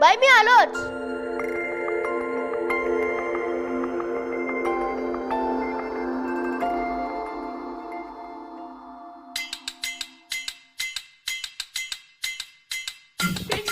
बाई मी आलोच रडत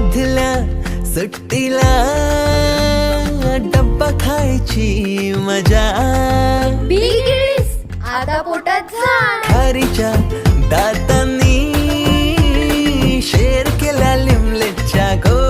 मधल्या सुट्टीला डब्बा खायची मजा. आता पोटात खारीच्या दातांनी शेर केल्या लिमलेटच्या गोळ्या.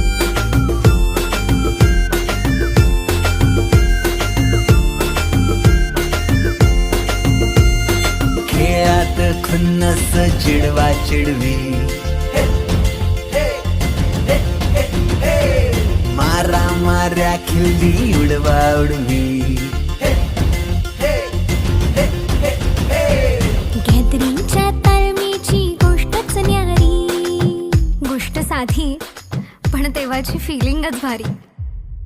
खुन्नस चिडवा चिडवी. मारा माऱ्या खिल्ली उडवा उडवी. गॅदरिंगच्या तालमीची गोष्टच न्यारी. गोष्ट साधी पण तेव्हाची फिलिंगच भारी.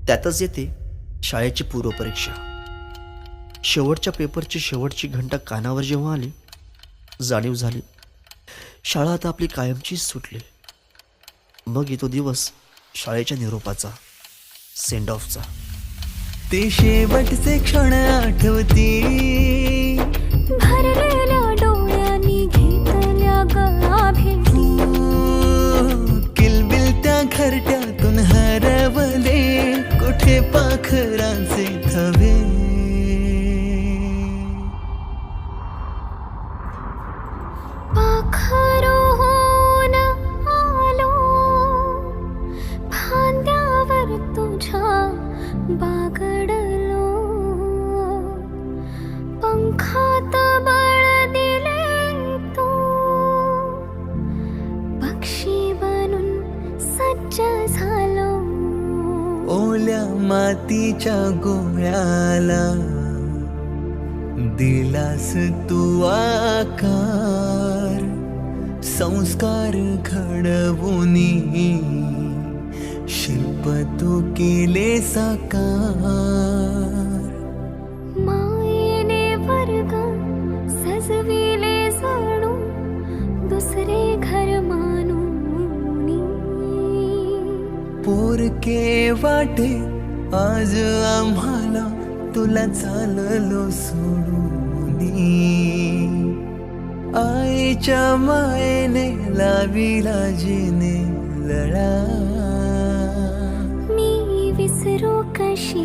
त्यातच येते शाळेची पूर्वपरीक्षा. शेवटच्या पेपरची शेवटची घंटा कानावर जेव्हा आली जाणीव झाली. शाळा आता आपली कायमचीच सुटली. मग येतो दिवस शाळेच्या निरोपाचा सेंड ऑफचा ते शेवटचे क्षण आठवती ओल्या मातीच्या गोळ्याला. दिलास तू आकार संस्कार घडवुनी. शिल्प तू केले साकार. के वाटे आज आम्हाला तुला चाललो सोडून आईच्या मायेने लाविला जिने लढा मी विसरू कशी